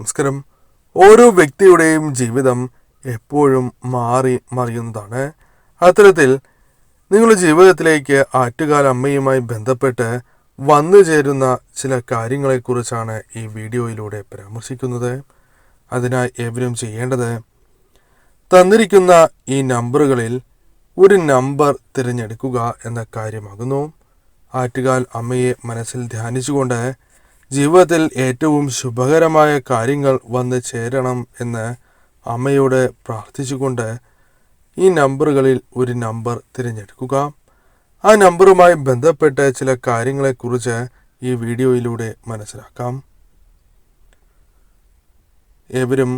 നമസ്കാരം. ഓരോ വ്യക്തിയുടെയും ജീവിതം എപ്പോഴും മാറി മറിയുന്നതാണ്. അത്തരത്തിൽ നിങ്ങളുടെ ജീവിതത്തിലേക്ക് ആറ്റുകാല അമ്മയുമായി ബന്ധപ്പെട്ട് വന്നു ചേരുന്ന ചില കാര്യങ്ങളെക്കുറിച്ചാണ് ഈ വീഡിയോയിലൂടെ പരാമർശിക്കുന്നത്. അതിനായി എവരും ചെയ്യേണ്ടത് തന്നിരിക്കുന്ന ഈ നമ്പറുകളിൽ ഒരു നമ്പർ തിരഞ്ഞെടുക്കുക എന്ന കാര്യമാകുന്നു. ആറ്റുകാൽ അമ്മയെ മനസ്സിൽ ധ്യാനിച്ചുകൊണ്ട് ജീവിതത്തിൽ ഏറ്റവും ശുഭകരമായ കാര്യങ്ങൾ വന്ന് ചേരണം എന്ന് അമ്മയോട് പ്രാർത്ഥിച്ചുകൊണ്ട് ഈ നമ്പറുകളിൽ ഒരു നമ്പർ തിരഞ്ഞെടുക്കുക. ആ നമ്പറുമായി ബന്ധപ്പെട്ട ചില കാര്യങ്ങളെക്കുറിച്ച് ഈ വീഡിയോയിലൂടെ മനസ്സിലാക്കാം. ഏവരും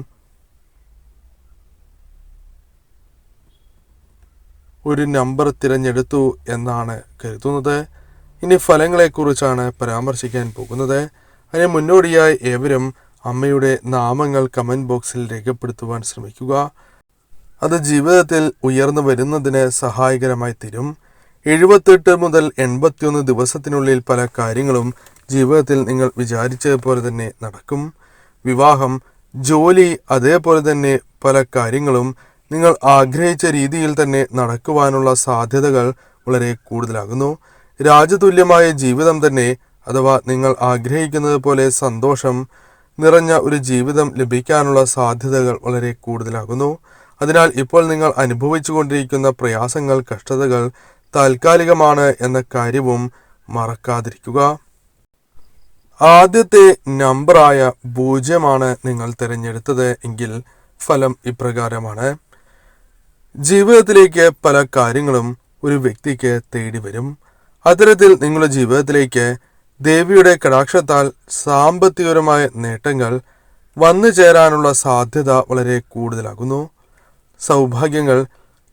ഒരു നമ്പർ തിരഞ്ഞെടുത്തു എന്നാണ് കരുതുന്നത്. ഇനി ഫലങ്ങളെക്കുറിച്ചാണ് പരാമർശിക്കാൻ പോകുന്നത്. അതിന് മുന്നോടിയായി ഏവരും അമ്മയുടെ നാമങ്ങൾ കമന്റ് ബോക്സിൽ രേഖപ്പെടുത്തുവാൻ ശ്രമിക്കുക. അത് ജീവിതത്തിൽ ഉയർന്നു വരുന്നതിന് സഹായകരമായി തീരും. എഴുപത്തെട്ട് മുതൽ എൺപത്തിയൊന്ന് ദിവസത്തിനുള്ളിൽ പല കാര്യങ്ങളും ജീവിതത്തിൽ നിങ്ങൾ വിചാരിച്ചതുപോലെ തന്നെ നടക്കും. വിവാഹം ജോലി അതേപോലെ തന്നെ പല കാര്യങ്ങളും നിങ്ങൾ ആഗ്രഹിച്ച രീതിയിൽ തന്നെ നടക്കുവാനുള്ള സാധ്യതകൾ വളരെ കൂടുതലാകുന്നു. രാജതുല്യമായ ജീവിതം തന്നെ അഥവാ നിങ്ങൾ ആഗ്രഹിക്കുന്നത് പോലെ സന്തോഷം നിറഞ്ഞ ഒരു ജീവിതം ലഭിക്കാനുള്ള സാധ്യതകൾ വളരെ കൂടുതലാകുന്നു. അതിനാൽ ഇപ്പോൾ നിങ്ങൾ അനുഭവിച്ചുകൊണ്ടിരിക്കുന്ന പ്രയാസങ്ങൾ കഷ്ടതകൾ താൽക്കാലികമാണ് എന്ന കാര്യവും മറക്കാതിരിക്കുക. ആദ്യത്തെ നമ്പറായ പൂജ്യമാണ് നിങ്ങൾ തിരഞ്ഞെടുത്തത് എങ്കിൽ ഫലം ഇപ്രകാരമാണ്. ജീവിതത്തിലേക്ക് പല കാര്യങ്ങളും ഒരു വ്യക്തിക്ക് തേടി വരും അത്തരത്തിൽ നിങ്ങളുടെ ജീവിതത്തിലേക്ക് ദേവിയുടെ കടാക്ഷത്താൽ സാമ്പത്തികപരമായ നേട്ടങ്ങൾ വന്നു ചേരാനുള്ള സാധ്യത വളരെ കൂടുതലാകുന്നു. സൗഭാഗ്യങ്ങൾ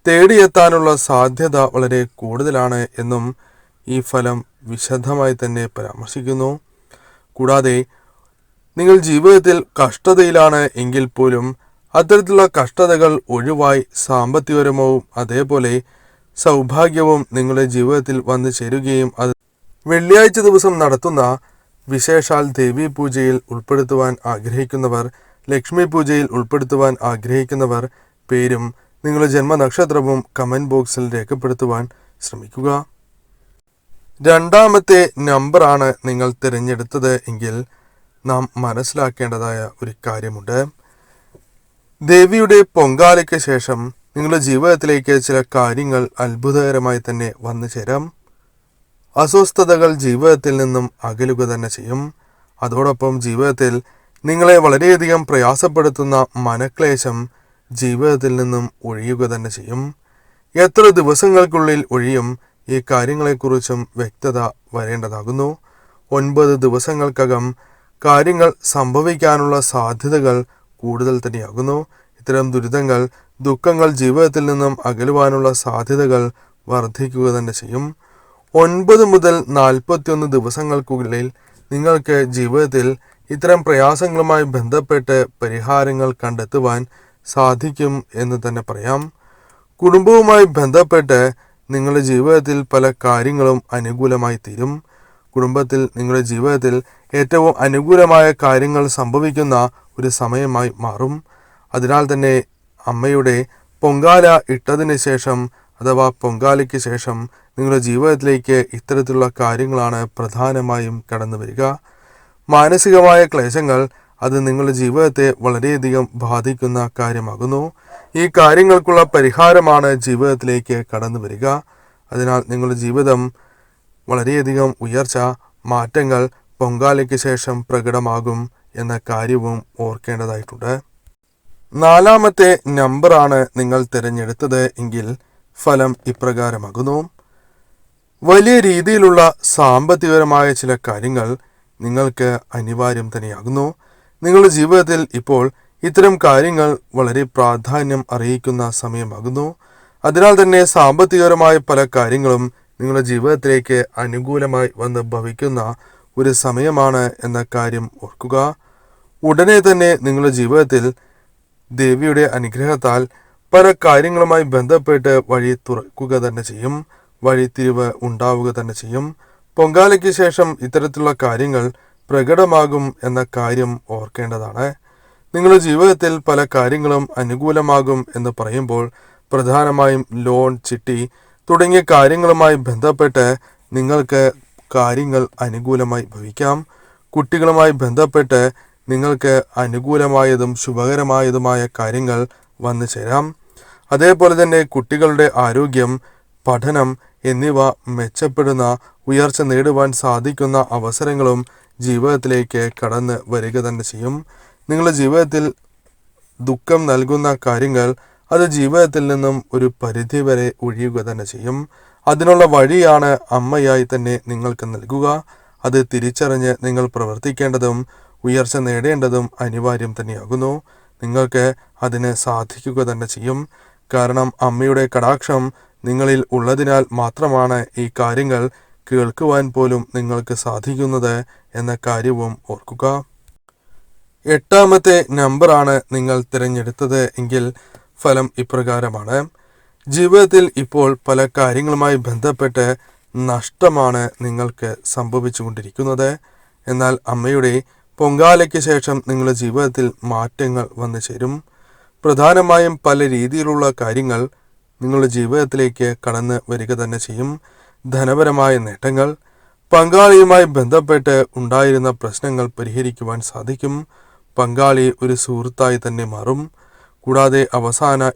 തേടിയെത്താനുള്ള സാധ്യത വളരെ കൂടുതലാണ് എന്നും ഈ ഫലം വിശദമായി തന്നെ പരാമർശിക്കുന്നു. കൂടാതെ നിങ്ങൾ ജീവിതത്തിൽ കഷ്ടതയിലാണ് എങ്കിൽ പോലും അത്തരത്തിലുള്ള കഷ്ടതകൾ ഒഴിവായി സാമ്പത്തികപരവും അതേപോലെ സൗഭാഗ്യവും നിങ്ങളുടെ ജീവിതത്തിൽ വന്നു ചേരുകയും അത് വെള്ളിയാഴ്ച ദിവസം നടത്തുന്ന വിശേഷാൽ ദേവി പൂജയിൽ ഉൾപ്പെടുത്തുവാൻ ആഗ്രഹിക്കുന്നവർ ലക്ഷ്മി പൂജയിൽ ഉൾപ്പെടുത്തുവാൻ ആഗ്രഹിക്കുന്നവർ പേരും നിങ്ങളുടെ ജന്മനക്ഷത്രവും കമന്റ് ബോക്സിൽ രേഖപ്പെടുത്തുവാൻ ശ്രമിക്കുക. രണ്ടാമത്തെ നമ്പറാണ് നിങ്ങൾ തിരഞ്ഞെടുത്തത് എങ്കിൽ നാം മനസ്സിലാക്കേണ്ടതായ ഒരു കാര്യമുണ്ട്. ദേവിയുടെ പൊങ്കാലയ്ക്ക് ശേഷം നിങ്ങളുടെ ജീവിതത്തിലേക്ക് ചില കാര്യങ്ങൾ അത്ഭുതകരമായി തന്നെ വന്നു ചേരാം അസ്വസ്ഥതകൾ ജീവിതത്തിൽ നിന്നും അകലുക തന്നെ ചെയ്യും. അതോടൊപ്പം ജീവിതത്തിൽ നിങ്ങളെ വളരെയധികം പ്രയാസപ്പെടുത്തുന്ന മനക്ലേശം ജീവിതത്തിൽ നിന്നും ഒഴിയുക തന്നെ ചെയ്യും. എത്ര ദിവസങ്ങൾക്കുള്ളിൽ ഒഴിയും ഈ കാര്യങ്ങളെക്കുറിച്ചും വ്യക്തത വരേണ്ടതാകുന്നു. ഒൻപത് ദിവസങ്ങൾക്കകം കാര്യങ്ങൾ സംഭവിക്കാനുള്ള സാധ്യതകൾ കൂടുതൽ തന്നെയാകുന്നു. ഇത്തരം ദുരിതങ്ങൾ ദുഃഖങ്ങൾ ജീവിതത്തിൽ നിന്നും അകലുവാനുള്ള സാധ്യതകൾ വർദ്ധിക്കുക തന്നെ ചെയ്യും. ഒൻപത് മുതൽ നാൽപ്പത്തിയൊന്ന് ദിവസങ്ങൾക്കുള്ളിൽ നിങ്ങൾക്ക് ജീവിതത്തിൽ ഇത്തരം പ്രയാസങ്ങളുമായി ബന്ധപ്പെട്ട് പരിഹാരങ്ങൾ കണ്ടെത്തുവാൻ സാധിക്കും എന്ന് തന്നെ പറയാം. കുടുംബവുമായി ബന്ധപ്പെട്ട് നിങ്ങളുടെ ജീവിതത്തിൽ പല കാര്യങ്ങളും അനുകൂലമായി തീരും. കുടുംബത്തിൽ നിങ്ങളുടെ ജീവിതത്തിൽ ഏറ്റവും അനുകൂലമായ കാര്യങ്ങൾ സംഭവിക്കുന്ന ഒരു സമയമായി മാറും. അതിനാൽ തന്നെ അമ്മയുടെ പൊങ്കാല ഇട്ടതിന് ശേഷം അഥവാ പൊങ്കാലയ്ക്ക് ശേഷം നിങ്ങളുടെ ജീവിതത്തിലേക്ക് ഇത്തരത്തിലുള്ള കാര്യങ്ങളാണ് പ്രധാനമായും കടന്നു വരിക. മാനസികമായ ക്ലേശങ്ങൾ അത് നിങ്ങളുടെ ജീവിതത്തെ വളരെയധികം ബാധിക്കുന്ന കാര്യമാകുന്നു. ഈ കാര്യങ്ങൾക്കുള്ള പരിഹാരമാണ് ജീവിതത്തിലേക്ക് കടന്നു വരിക. അതിനാൽ നിങ്ങളുടെ ജീവിതം വളരെയധികം ഉയർച്ച മാറ്റങ്ങൾ പൊങ്കാലയ്ക്ക് ശേഷം പ്രകടമാകും എന്ന കാര്യവും ഓർക്കേണ്ടതായിട്ടുണ്ട്. നാലാമത്തെ നമ്പറാണ് നിങ്ങൾ തിരഞ്ഞെടുത്തത് എങ്കിൽ ഫലം ഇപ്രകാരമാകുന്നു. വലിയ രീതിയിലുള്ള സാമ്പത്തികപരമായ ചില കാര്യങ്ങൾ നിങ്ങൾക്ക് അനിവാര്യം തന്നെയാകുന്നു. നിങ്ങളുടെ ജീവിതത്തിൽ ഇപ്പോൾ ഇത്തരം കാര്യങ്ങൾ വളരെ പ്രാധാന്യം അറിയിക്കുന്ന സമയമാകുന്നു. അതിനാൽ തന്നെ സാമ്പത്തികപരമായ പല കാര്യങ്ങളും നിങ്ങളുടെ ജീവിതത്തിലേക്ക് അനുകൂലമായി വന്ന് ഭവിക്കുന്ന ഒരു സമയമാണ് എന്ന കാര്യം ഓർക്കുക. ഉടനെ തന്നെ നിങ്ങളുടെ ജീവിതത്തിൽ ദേവിയുടെ അനുഗ്രഹത്താൽ പല കാര്യങ്ങളുമായി ബന്ധപ്പെട്ട് വഴി തുറക്കുക തന്നെ ചെയ്യും. വഴിത്തിരിവ് ഉണ്ടാവുക തന്നെ ചെയ്യും. പൊങ്കാലയ്ക്ക് ശേഷം ഇത്തരത്തിലുള്ള കാര്യങ്ങൾ പ്രകടമാകും എന്ന കാര്യം ഓർക്കേണ്ടതാണ്. നിങ്ങളുടെ ജീവിതത്തിൽ പല കാര്യങ്ങളും അനുകൂലമാകും എന്ന് പറയുമ്പോൾ പ്രധാനമായും ലോൺ ചിട്ടി തുടങ്ങിയ കാര്യങ്ങളുമായി ബന്ധപ്പെട്ട് നിങ്ങൾക്ക് കാര്യങ്ങൾ അനുകൂലമായി ഭവിക്കാം. കുട്ടികളുമായി ബന്ധപ്പെട്ട് നിങ്ങൾക്ക് അനുകൂലമായതും ശുഭകരമായതുമായ കാര്യങ്ങൾ വന്നു ചേരാം അതേപോലെ തന്നെ കുട്ടികളുടെ ആരോഗ്യം പഠനം എന്നിവ മെച്ചപ്പെടുന്ന ഉയർച്ച നേടുവാൻ സാധിക്കുന്ന അവസരങ്ങളും ജീവിതത്തിലേക്ക് കടന്ന് വരിക തന്നെ ചെയ്യും. നിങ്ങളുടെ ജീവിതത്തിൽ ദുഃഖം നൽകുന്ന കാര്യങ്ങൾ അത് ജീവിതത്തിൽ നിന്നും ഒരു പരിധി വരെ ഒഴിയുക തന്നെ ചെയ്യും. അതിനുള്ള വഴിയാണ് അമ്മയായി തന്നെ നിങ്ങൾക്ക് നൽകുക. അത് തിരിച്ചറിഞ്ഞ് നിങ്ങൾ പ്രവർത്തിക്കേണ്ടതും ഉയർച്ച നേടേണ്ടതും അനിവാര്യം തന്നെയാകുന്നു. നിങ്ങൾക്ക് അതിന് സാധിക്കുക തന്നെ ചെയ്യും. കാരണം അമ്മയുടെ കടാക്ഷം നിങ്ങളിൽ ഉള്ളതിനാൽ മാത്രമാണ് ഈ കാര്യങ്ങൾ കേൾക്കുവാൻ പോലും നിങ്ങൾക്ക് സാധിക്കുന്നത് എന്ന കാര്യവും ഓർക്കുക. എട്ടാമത്തെ നമ്പറാണ് നിങ്ങൾ തിരഞ്ഞെടുത്തത് എങ്കിൽ ഫലം ഇപ്രകാരമാണ്. ജീവിതത്തിൽ ഇപ്പോൾ പല കാര്യങ്ങളുമായി ബന്ധപ്പെട്ട് നഷ്ടമാണ് നിങ്ങൾക്ക് സംഭവിച്ചുകൊണ്ടിരിക്കുന്നത്. എന്നാൽ അമ്മയുടെ പൊങ്കാലയ്ക്ക് ശേഷം നിങ്ങളുടെ ജീവിതത്തിൽ മാറ്റങ്ങൾ വന്നു ചേരും പ്രധാനമായും പല രീതിയിലുള്ള കാര്യങ്ങൾ നിങ്ങളുടെ ജീവിതത്തിലേക്ക് കടന്ന് വരിക തന്നെ ചെയ്യും. ധനപരമായ നേട്ടങ്ങൾ പങ്കാളിയുമായി ബന്ധപ്പെട്ട് ഉണ്ടായിരുന്ന പ്രശ്നങ്ങൾ പരിഹരിക്കുവാൻ സാധിക്കും. പങ്കാളി ഒരു സുഹൃത്തായി തന്നെ മാറും. കൂടാതെ അവസാന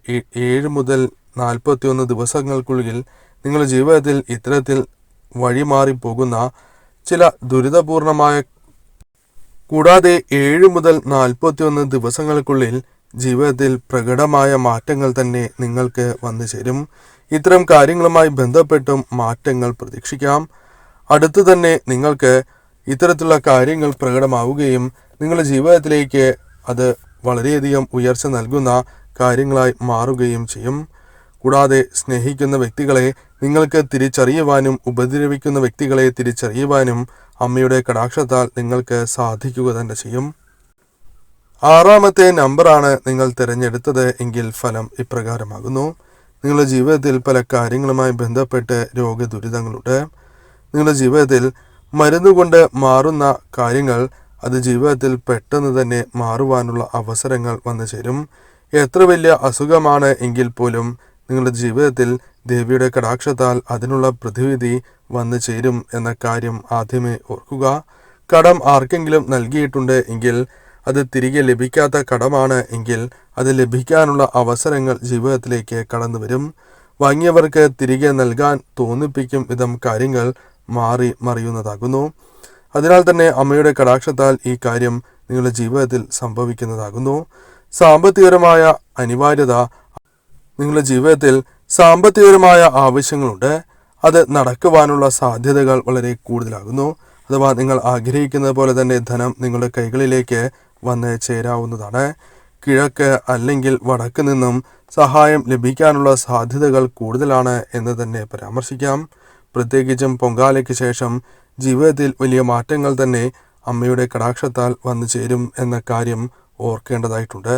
ഏഴ് മുതൽ നാൽപ്പത്തിയൊന്ന് ദിവസങ്ങൾക്കുള്ളിൽ നിങ്ങളുടെ ജീവിതത്തിൽ ഇത്തരത്തിൽ വഴിമാറി പോകുന്ന ചില ദുരിതപൂർണമായ കൂടാതെ ഏഴ് മുതൽ നാൽപ്പത്തിയൊന്ന് ദിവസങ്ങൾക്കുള്ളിൽ ജീവിതത്തിൽ പ്രകടമായ മാറ്റങ്ങൾ തന്നെ നിങ്ങൾക്ക് വന്നു ചേരും. ഇത്തരം കാര്യങ്ങളുമായി ബന്ധപ്പെട്ടും മാറ്റങ്ങൾ പ്രതീക്ഷിക്കാം. അടുത്തു തന്നെ നിങ്ങൾക്ക് ഇത്തരത്തിലുള്ള കാര്യങ്ങൾ പ്രകടമാവുകയും നിങ്ങളുടെ ജീവിതത്തിലേക്ക് അത് വളരെയധികം ഉയർച്ച നൽകുന്ന കാര്യങ്ങളായി മാറുകയും ചെയ്യും. കൂടാതെ സ്നേഹിക്കുന്ന വ്യക്തികളെ നിങ്ങൾക്ക് തിരിച്ചറിയുവാനും ഉപദ്രവിക്കുന്ന വ്യക്തികളെ തിരിച്ചറിയുവാനും അമ്മയുടെ കടാക്ഷത്താൽ നിങ്ങൾക്ക് സാധിക്കുക തന്നെ ചെയ്യും. ആറാമത്തെ നമ്പറാണ് നിങ്ങൾ തിരഞ്ഞെടുത്തത് എങ്കിൽ ഫലം ഇപ്രകാരമാകുന്നു. നിങ്ങളുടെ ജീവിതത്തിൽ പല കാര്യങ്ങളുമായി ബന്ധപ്പെട്ട് രോഗദുരിതങ്ങളുണ്ട്. നിങ്ങളുടെ ജീവിതത്തിൽ മരുന്നുകൊണ്ട് മാറുന്ന കാര്യങ്ങൾ അത് ജീവിതത്തിൽ പെട്ടെന്ന് തന്നെ മാറുവാനുള്ള അവസരങ്ങൾ വന്നു ചേരും. എത്ര വലിയ അസുഖമാണ് എങ്കിൽ പോലും നിങ്ങളുടെ ജീവിതത്തിൽ ദേവിയുടെ കടാക്ഷത്താൽ അതിനുള്ള പ്രതിവിധി വന്നു ചേരും എന്ന കാര്യം ആദ്യമേ ഓർക്കുക. കടം ആർക്കെങ്കിലും നൽകിയിട്ടുണ്ട് എങ്കിൽ അത് തിരികെ ലഭിക്കാത്ത കടമാണ് എങ്കിൽ അത് ലഭിക്കാനുള്ള അവസരങ്ങൾ ജീവിതത്തിലേക്ക് കടന്നു വരും. വാങ്ങിയവർക്ക് തിരികെ നൽകാൻ തോന്നിപ്പിക്കും വിധം കാര്യങ്ങൾ മാറി മറിയുന്നതാകുന്നു. അതിനാൽ തന്നെ അമ്മയുടെ കടാക്ഷത്താൽ ഈ കാര്യം നിങ്ങളുടെ ജീവിതത്തിൽ സംഭവിക്കുന്നതാകുന്നു. സാമ്പത്തികപരമായ അനിവാര്യത നിങ്ങളുടെ ജീവിതത്തിൽ സാമ്പത്തികപരമായ ആവശ്യങ്ങളുണ്ട്. അത് നടക്കുവാനുള്ള സാധ്യതകൾ വളരെ കൂടുതലാകുന്നു. അഥവാ നിങ്ങൾ ആഗ്രഹിക്കുന്നത് പോലെ തന്നെ ധനം നിങ്ങളുടെ കൈകളിലേക്ക് വന്ന് ചേരാവുന്നതാണ്. കിഴക്ക് അല്ലെങ്കിൽ വടക്ക് നിന്നും സഹായം ലഭിക്കാനുള്ള സാധ്യതകൾ കൂടുതലാണ് എന്ന് തന്നെ പരാമർശിക്കാം. പ്രത്യേകിച്ചും പൊങ്കാലയ്ക്ക് ശേഷം ജീവിതത്തിൽ വലിയ മാറ്റങ്ങൾ തന്നെ അമ്മയുടെ കടാക്ഷത്താൽ വന്നു ചേരും എന്ന കാര്യം ഓർക്കേണ്ടതായിട്ടുണ്ട്.